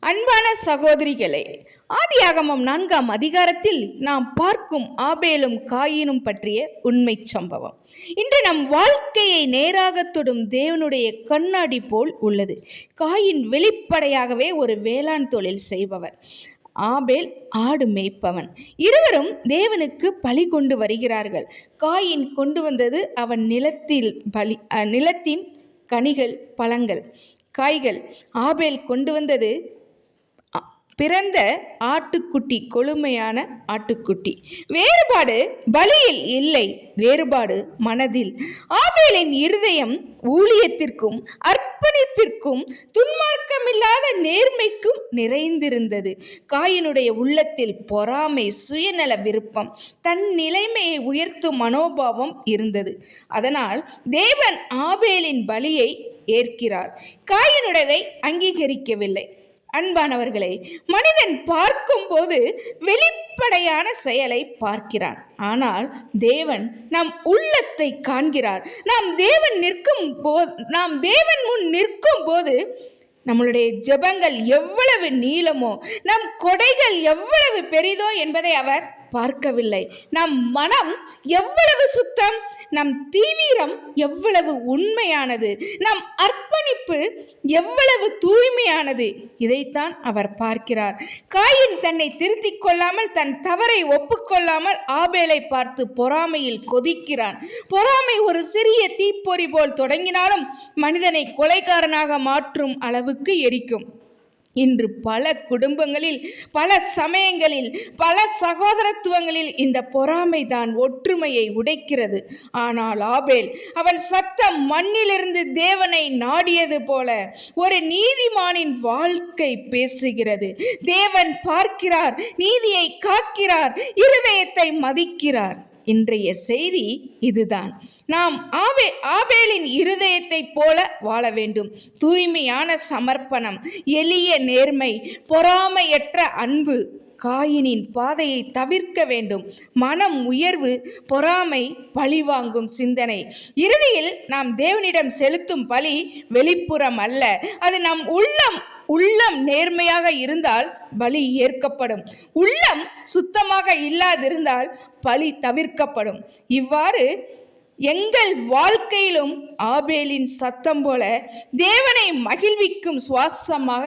அன்பான சகோதரிகளே ஆதியாகமம் நான்காம் அதிகாரத்தில் நாம் பார்க்கும் ஆபேலும் காயினும் பற்றிய உண்மை சம்பவம். இன்று நம் வாழ்க்கையை நேராக தொடும் தேவனுடைய கண்ணாடி போல் உள்ளது. காயின் வெளிப்படையாகவே ஒரு வேளாண் தொழில் செய்பவர். ஆபேல் ஆடு மேய்ப்பவன். இருவரும் தேவனுக்கு பலி கொண்டு வருகிறார்கள். காயின் கொண்டு வந்தது அவன் நிலத்தில் பலி நிலத்தின் கனிகள் பழங்கள். காய்கள். ஆபேல் கொண்டு வந்தது பிறந்த ஆட்டுக்குட்டி கொழுமையான ஆட்டுக்குட்டி. வேறுபாடு பலியில் இல்லை. வேறுபாடு மனதில். ஆபேலின் இருதயம் ஊழியத்திற்கும் அர்ப்பணிப்பிற்கும் துன்மார்க்கமில்லாத நேர்மைக்கும் நிறைந்திருந்தது. காயினுடைய உள்ளத்தில் பொறாமை சுயநல விருப்பம் தன் நிலைமையை உயர்த்தும் மனோபாவம் இருந்தது. அதனால் தேவன் ஆபேலின் பலியை ஏற்கிறார். காயினுடையதை அங்கீகரிக்கவில்லை. அன்பானவர்களே மனிதன் பார்க்கும்போது வெளிப்படையான செயலை பார்க்கிறான். ஆனால் தேவன் நம் உள்ளத்தை காண்கிறார். நாம் தேவன் நிற்கும் போது நாம் தேவன் முன் நிற்கும் போது நம்மளுடைய ஜெபங்கள் எவ்வளவு நீளமோ நம் கொடைகள் எவ்வளவு பெரிதோ என்பதை அவர் பார்க்கவில்லை. நம் மனம் எவ்வளவு சுத்தம் நம் தீவிரம் எவ்வளவு உண்மையானது நம் அர்ப்பணிப்பு எவ்வளவு தூய்மையானது இதைத்தான் அவர் பார்க்கிறார். காயின் தன்னை திருத்திக் கொள்ளாமல் தன் தவறை ஒப்புக்கொள்ளாமல் ஆபேலை பார்த்து பொறாமையில் கொதிக்கிறான். பொறாமை ஒரு சிறிய தீப்பொறி போல் தொடங்கினாலும் மனிதனை கொலைக்காரனாக மாற்றும் அளவுக்கு எரிக்கும். இன்று பல குடும்பங்களில் பல சமயங்களில் பல சகோதரத்துவங்களில் இந்த பொறாமை தான் ஒற்றுமையை உடைக்கிறது. ஆனால் ஆபேல் அவன் சத்தம் மண்ணிலிருந்து தேவனை நாடியது போல ஒரு நீதிமானின் வாழ்க்கை பேசுகிறது. தேவன் பார்க்கிறார் நீதியை காக்கிறார் இருதயத்தை மதிக்கிறார். இன்றைய செய்தி இதுதான். நாம் ஆவே ஆபேலின் இருதயத்தைப் போல வாழ வேண்டும். தூய்மையான சமர்ப்பணம் எளிய நேர்மை பொறாமையற்ற அன்பு காயினின் பாதையை தவிர்க்க வேண்டும். மனம் உயர்வு பொறாமை பழிவாங்கும் சிந்தனை. இறுதியில் நாம் தேவனிடம் செலுத்தும் பலி வெளிப்புறம் அல்ல. அது நம் உள்ளம் உள்ளம் நேர்மையாக இருந்தால் பலி ஏற்கப்படும். உள்ளம் சுத்தமாக இல்லாதிருந்தால் பலி தவிர்க்கப்படும். இவ்வாறு எங்கள் வாழ்க்கையிலும் ஆபேலின் சத்தம் போல தேவனை மகிழ்விக்கும் சுவாசமாக